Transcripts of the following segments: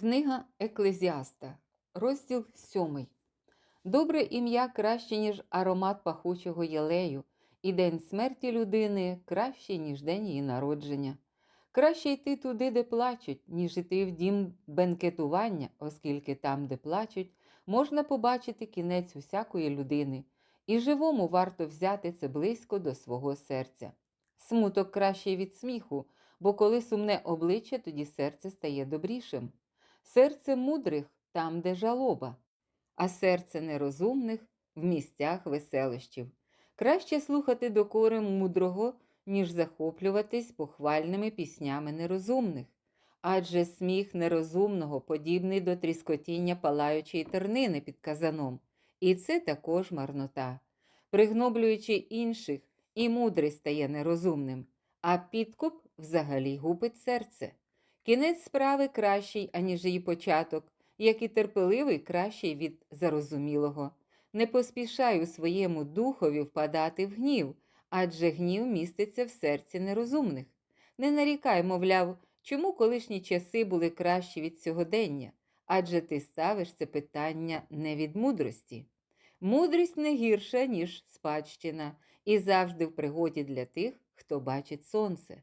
Книга Еклезіаста, розділ 7. Добре ім'я краще, ніж аромат пахучого єлею, і день смерті людини краще, ніж день її народження. Краще йти туди, де плачуть, ніж йти в дім бенкетування, оскільки там, де плачуть, можна побачити кінець усякої людини, і живому варто взяти це близько до свого серця. Смуток кращий від сміху, бо коли сумне обличчя, тоді серце стає добрішим. Серце мудрих там, де жалоба, а серце нерозумних в місцях веселощів. Краще слухати докори мудрого, ніж захоплюватись похвальними піснями нерозумних. Адже сміх нерозумного подібний до тріскотіння палаючої тернини під казаном, і це також марнота. Пригноблюючи інших, і мудрий стає нерозумним, а підкуп взагалі губить серце. Кінець справи кращий, аніж її початок, як і терпеливий кращий від зарозумілого. Не поспішай своєму духові впадати в гнів, адже гнів міститься в серці нерозумних. Не нарікай, мовляв, чому колишні часи були кращі від сьогодення, адже ти ставиш це питання не від мудрості. Мудрість не гірша, ніж спадщина, і завжди в пригоді для тих, хто бачить сонце.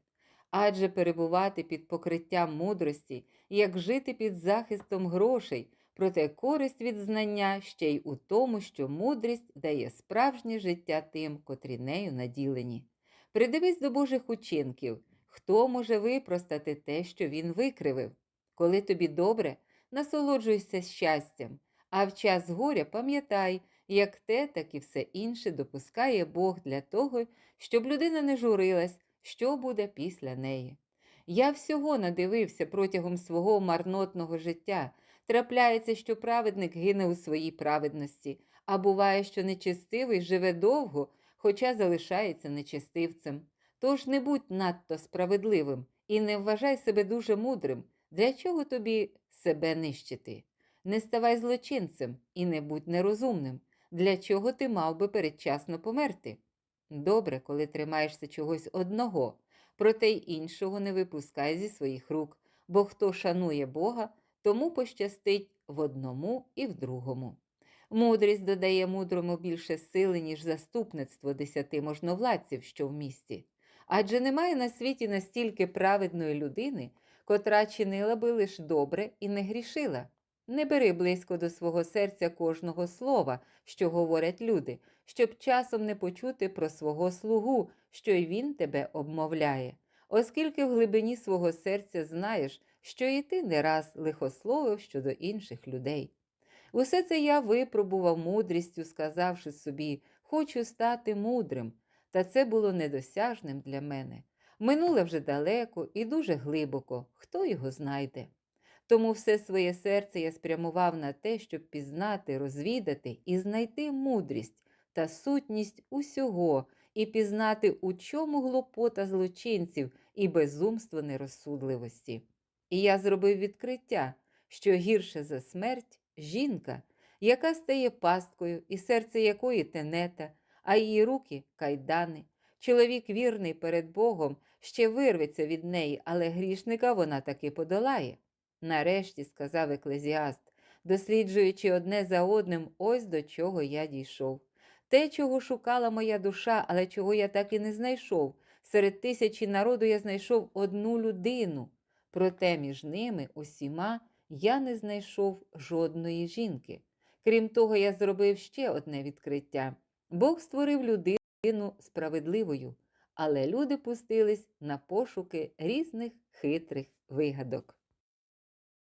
Адже перебувати під покриттям мудрості, як жити під захистом грошей, проте користь від знання ще й у тому, що мудрість дає справжнє життя тим, котрі нею наділені. Придивись до Божих учинків, хто може випростати те, що він викривив. Коли тобі добре, насолоджуйся щастям, а в час горя пам'ятай, як те, так і все інше допускає Бог для того, щоб людина не журилась що буде після неї. Я всього надивився протягом свого марнотного життя. Трапляється, що праведник гине у своїй праведності, а буває, що нечестивий живе довго, хоча залишається нечестивцем. Тож не будь надто справедливим і не вважай себе дуже мудрим. Для чого тобі себе нищити? Не ставай злочинцем і не будь нерозумним. Для чого ти мав би передчасно померти? Добре, коли тримаєшся чогось одного, проте й іншого не випускай зі своїх рук, бо хто шанує Бога, тому пощастить в одному і в другому. Мудрість додає мудрому більше сили, ніж заступництво десяти можновладців, що в місті. Адже немає на світі настільки праведної людини, котра чинила би лиш добре і не грішила. Не бери близько до свого серця кожного слова, що говорять люди, щоб часом не почути про свого слугу, що й він тебе обмовляє, оскільки в глибині свого серця знаєш, що і ти не раз лихословив щодо інших людей. Усе це я випробував мудрістю, сказавши собі, хочу стати мудрим, та це було недосяжним для мене. Минуле вже далеко і дуже глибоко, хто його знайде. Тому все своє серце я спрямував на те, щоб пізнати, розвідати і знайти мудрість та сутність усього, і пізнати, у чому глупота злочинців і безумство нерозсудливості. І я зробив відкриття, що гірше за смерть жінка, яка стає пасткою, і серце якої тенета, а її руки кайдани. Чоловік вірний перед Богом ще вирветься від неї, але грішника вона таки подолає. Нарешті, сказав еклезіаст, досліджуючи одне за одним, ось до чого я дійшов. Те, чого шукала моя душа, але чого я так і не знайшов. Серед тисячі народу я знайшов одну людину, проте між ними усіма я не знайшов жодної жінки. Крім того, я зробив ще одне відкриття. Бог створив людину справедливою, але люди пустились на пошуки різних хитрих вигадок.